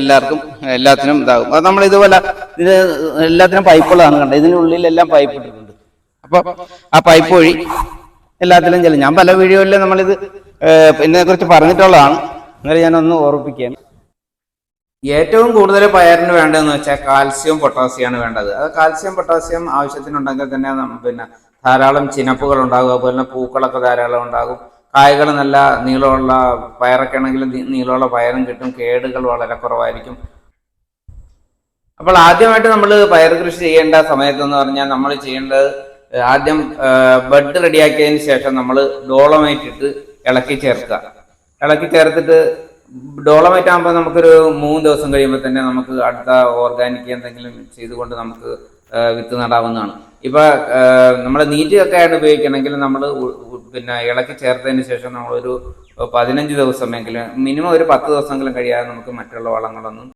എല്ലാവർക്കും എല്ലാത്തിനും ഇതാകും. അത് നമ്മൾ ഇതുപോലെ ഇത് എല്ലാത്തിനും പൈപ്പുള്ളതാണ് കണ്ടത്. ഇതിനുള്ളിലെല്ലാം പൈപ്പ് ഇട്ടിട്ടുണ്ട്. അപ്പൊ ആ പൈപ്പ് വഴി എല്ലാത്തിലും ചെല്ലും. ഞാൻ പല വീഡിയോയിലും നമ്മളിത് പിന്നെ കുറിച്ച് പറഞ്ഞിട്ടുള്ളതാണ്. എന്നാലും ഞാനൊന്ന് ഓർമ്മിപ്പിക്കുകയാണ് ഏറ്റവും കൂടുതൽ പയറിന് വേണ്ടതെന്ന് വെച്ചാൽ കാൽസ്യം പൊട്ടാസ്യമാണ് വേണ്ടത്. അത് കാൽസ്യം പൊട്ടാസ്യം ആവശ്യത്തിനുണ്ടെങ്കിൽ തന്നെ പിന്നെ ധാരാളം ചിനപ്പുകൾ ഉണ്ടാകും. അതുപോലെ തന്നെ പൂക്കളൊക്കെ ധാരാളം ഉണ്ടാകും. കായ്കൾ നല്ല നീളമുള്ള പയറൊക്കെ ആണെങ്കിൽ നീളമുള്ള പയറും കിട്ടും. കേടുകൾ വളരെ കുറവായിരിക്കും. അപ്പോൾ ആദ്യമായിട്ട് നമ്മൾ പയർ കൃഷി ചെയ്യേണ്ട സമയത്ത് എന്ന് പറഞ്ഞാൽ നമ്മൾ ചെയ്യേണ്ടത് ആദ്യം ബഡ് റെഡിയാക്കിയതിന് ശേഷം നമ്മൾ ഡോളമൈറ്റ് ഇട്ട് ഇളക്കി ചേർക്കുക. ഇളക്കി ചേർത്തിട്ട് ഡോളമൈറ്റ് ആകുമ്പോൾ നമുക്കൊരു മൂന്ന് ദിവസം കഴിയുമ്പോൾ തന്നെ നമുക്ക് അടുത്ത ഓർഗാനിക് എന്തെങ്കിലും ചെയ്തുകൊണ്ട് നമുക്ക് വിത്ത് നടാവുന്നതാണ് ഇപ്പൊ നമ്മൾ നീറ്റ് ഒക്കെ ആയിട്ട് ഉപയോഗിക്കണമെങ്കിൽ നമ്മൾ പിന്നെ ഇളക്കി ചേർത്തതിന് ശേഷം നമ്മളൊരു പതിനഞ്ച് ദിവസമെങ്കിലും മിനിമം ഒരു പത്ത് ദിവസമെങ്കിലും കഴിയാതെ നമുക്ക് മറ്റുള്ള വളങ്ങളൊന്നും